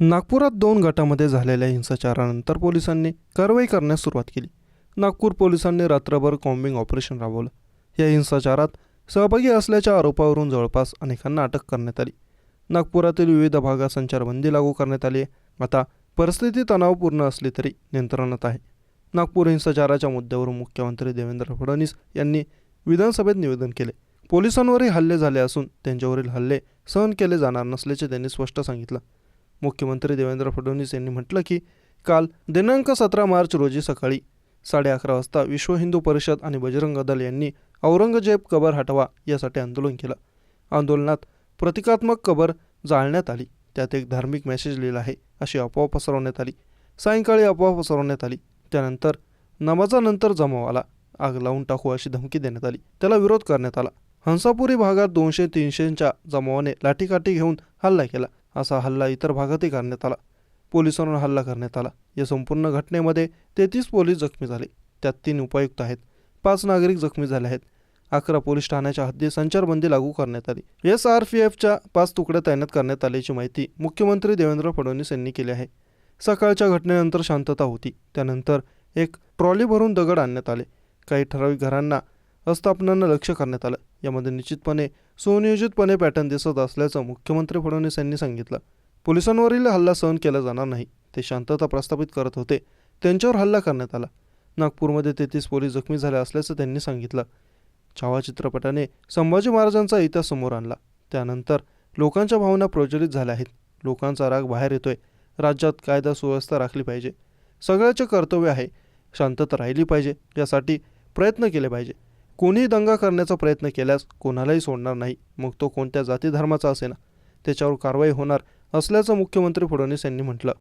नागपुरात दोन गटामध्ये झालेल्या हिंसाचारानंतर पोलिसांनी कारवाई करण्यास सुरुवात केली. नागपूर पोलिसांनी रात्रभर कॉम्बिंग ऑपरेशन राबवलं. या हिंसाचारात सहभागी असल्याच्या आरोपावरून जवळपास अनेकांना अटक करण्यात आली. नागपुरातील विविध भागात संचारबंदी लागू करण्यात आली आहे. आता परिस्थिती तणावपूर्ण असली तरी नियंत्रणात आहे. नागपूर हिंसाचाराच्या मुद्द्यावरून मुख्यमंत्री देवेंद्र फडणवीस यांनी विधानसभेत निवेदन केले. पोलिसांवरही हल्ले झाले असून त्यांच्यावरील हल्ले सहन केले जाणार नसल्याचे त्यांनी स्पष्ट सांगितलं. मुख्यमंत्री देवेंद्र फडणवीस यांनी म्हटलं की काल दिनांक सतरा मार्च रोजी सकाळी साडे अकरा वाजता विश्व हिंदू परिषद आणि बजरंग दल यांनी औरंगजेब कबर हटवा यासाठी आंदोलन केलं. आंदोलनात प्रतिकात्मक कबर जाळण्यात आली. त्यात एक धार्मिक मेसेज लिहिला आहे अशी अफवा पसरवण्यात आली. सायंकाळी अफवा पसरवण्यात आली. त्यानंतर नमाजानंतर जमाव आला. आग लावून टाकू अशी धमकी देण्यात आली. त्याला विरोध करण्यात आला. हंसापुरी भागात दोनशे तीनशेच्या जमावाने लाठीकाठी घेऊन हल्ला केला. असा हल्ला इतर भागातही करण्यात आला. पोलिसांवर हल्ला करण्यात आला. या संपूर्ण घटनेमध्ये तेहतीस पोलीस जखमी झाले. त्यात तीन उपायुक्त आहेत. पाच नागरिक जखमी झाले आहेत. अकरा पोलीस ठाण्याच्या हद्दीत संचारबंदी लागू करण्यात आली. एस आर पी एफच्या पाच तुकड्या तैनात करण्यात आल्याची माहिती मुख्यमंत्री देवेंद्र फडणवीस यांनी केली आहे. सकाळच्या घटनेनंतर शांतता होती. त्यानंतर एक ट्रॉली भरून दगड आणण्यात आले. काही ठराविक घरांना आस्थापनांना लक्ष करण्यात आलं. यामध्ये निश्चितपणे सुनियोजितपणे पॅटर्न दिसत असल्याचं मुख्यमंत्री फडणवीस यांनी सांगितलं. पोलिसांवरील हल्ला सहन केला जाणार नाही. ते शांतता प्रस्थापित करत होते. त्यांच्यावर हल्ला करण्यात आला. नागपूरमध्ये तेहतीस पोलीस जखमी झाले असल्याचं त्यांनी सांगितलं. छावा चित्रपटाने संभाजी महाराजांचा इतिहास समोर आणला. त्यानंतर लोकांच्या भावना प्रज्वलित झाल्या आहेत. लोकांचा राग बाहेर येतोय. राज्यात कायदा सुव्यवस्था राखली पाहिजे. सगळ्याचे कर्तव्य आहे शांतता राहिली पाहिजे. यासाठी प्रयत्न केले पाहिजे. कोणीही दंगा करण्याचा प्रयत्न केल्यास कोणालाही सोडणार नाही. मग तो कोणत्या जाती धर्माचा असेना? त्याच्यावर कारवाई होणार असल्याचं मुख्यमंत्री फडणवीस यांनी म्हटलं.